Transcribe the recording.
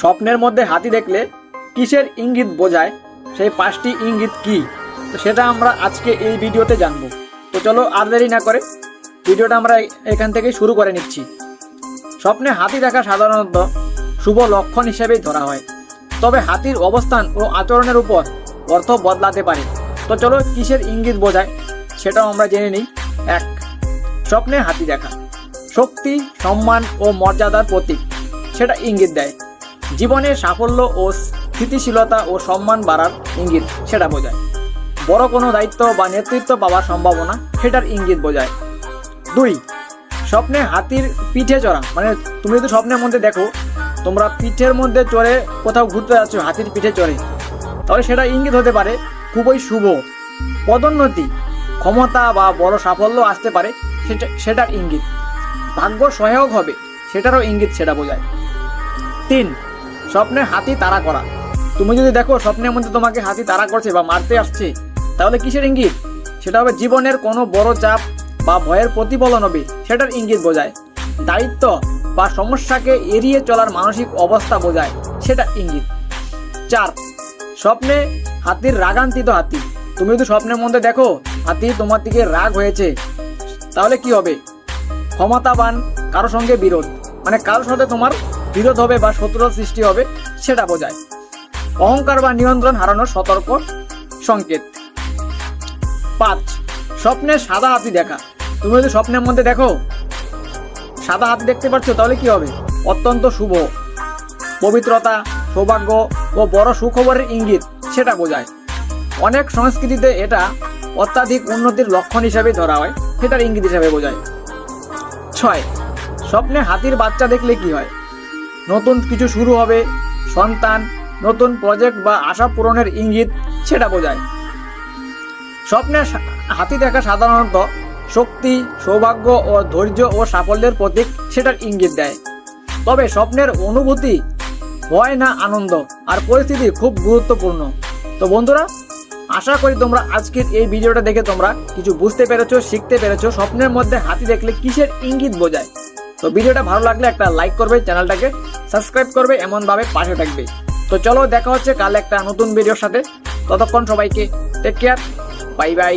স্বপ্নের মধ্যে হাতি দেখলে কিসের ইঙ্গিত বোঝায়, সেই পাঁচটি ইঙ্গিত কি? তো সেটা আমরা আজকে এই ভিডিওতে জানব। তো চলো আর দেরি না করে ভিডিওটা আমরা এখান থেকেই শুরু করে নিচ্ছি। স্বপ্নে হাতি দেখা সাধারণত শুভ লক্ষণ হিসেবেই ধরা হয়। তবে হাতির অবস্থান ও আচরণের উপর অর্থ বদলাতে পারে। তো চলো কিসের ইঙ্গিত বোঝায় সেটাও আমরা জেনে নিই। এক, স্বপ্নে হাতি দেখা। শক্তি, সম্মান ও মর্যাদার প্রতীক। সেটা ইঙ্গিত দেয়। জীবনে সাফল্য ও স্থিতিশীলতা ও সম্মান বাড়ার ইঙ্গিত সেটা বোঝায়। বড় কোনো দায়িত্ব বা নেতৃত্ব পাওয়ার সম্ভাবনা সেটার ইঙ্গিত বোঝায়। দুই, স্বপ্নে হাতির পিঠে চড়া। মানে তুমি যদি স্বপ্নের মধ্যে দেখো, তোমরা পিঠের মধ্যে চড়ে কোথাও ঘুরতে যাচ্ছ, হাতির পিঠে চড়ে। তাহলে সেটা ইঙ্গিত হতে পারে খুবই শুভ। পদোন্নতি, ক্ষমতা বা বড় সাফল্য আসতে পারে সেটা, সেটার ইঙ্গিত। ভাগ্য সহায়ক হবে, সেটারও ইঙ্গিত সেটা বোঝায়। তিন স্বপ্নে হাতি তাড়া করা। তুমি যদি দেখো স্বপ্নের মধ্যে তোমাকে হাতি তাড়া করছে বা মারতে আসছে, তাহলে কিসের ইঙ্গিত? সেটা হবে জীবনের কোনো বড় চাপ বা ভয়ের প্রতিফলন হবে, সেটার ইঙ্গিত বোঝায়। দায়িত্ব বা সমস্যাকে এড়িয়ে চলার মানসিক অবস্থা বোঝায়, সেটা ইঙ্গিত। চার, স্বপ্নে হাতির রাগান্তিত হাতি। তুমি যদি স্বপ্নের মধ্যে দেখো হাতি তোমার দিকে রাগ হয়েছে, তাহলে কি হবে? ক্ষমতাবান, কারও সঙ্গে বিরোধ। মানে কারোর সাথে তোমার বিরোধ হবে বা শত্রুতা সৃষ্টি হবে, সেটা বোঝায়। অহংকার বা নিয়ন্ত্রণ হারানোর সতর্ক সংকেত। পাঁচ, স্বপ্নে সাদা হাতি দেখা। তুমি যদি স্বপ্নের মধ্যে দেখো, সাদা হাতি দেখতে পাচ্ছ তাহলে কি হবে? অত্যন্ত শুভ। পবিত্রতা, সৌভাগ্য ও বড় সুখবরের ইঙ্গিত, সেটা বোঝায়। অনেক সংস্কৃতিতে এটা অত্যাধিক উন্নতির লক্ষণ হিসাবে ধরা হয়, সেটার ইঙ্গিত হিসাবে বোঝায়। ছয়, স্বপ্নে হাতির বাচ্চা দেখলে কি হয়? নতুন কিছু শুরু হবে, সন্তান, নতুন প্রজেক্ট বা আশা পূরণের ইঙ্গিত, সেটা বোঝায়। স্বপ্নে সা- হাতি দেখা সাধারণত শক্তি, সৌভাগ্য ও ধৈর্য ও সাফল্যের প্রতীক, সেটার ইঙ্গিত দেয়। তবে স্বপ্নের অনুভূতি ভয় না আনন্দ, আর পরিস্থিতি খুব গুরুত্বপূর্ণ। তো বন্ধুরা, আশা করি তোমরা আজকের এই ভিডিওটা দেখে তোমরা কিছু বুঝতে পেরেছ, শিখতে পেরেছ, স্বপ্নের মধ্যে হাতি দেখলে কিসের ইঙ্গিত বোঝায়। তো ভিডিওটা ভালো লাগলে একটা লাইক করবে, চ্যানেলটাকে সাবস্ক্রাইব করবে, এমনভাবে পাশে থাকবে। তো চলো দেখা হচ্ছে কাল একটা নতুন ভিডিওর সাথে। ততক্ষণ সবাইকে টেক কেয়ার বাই বাই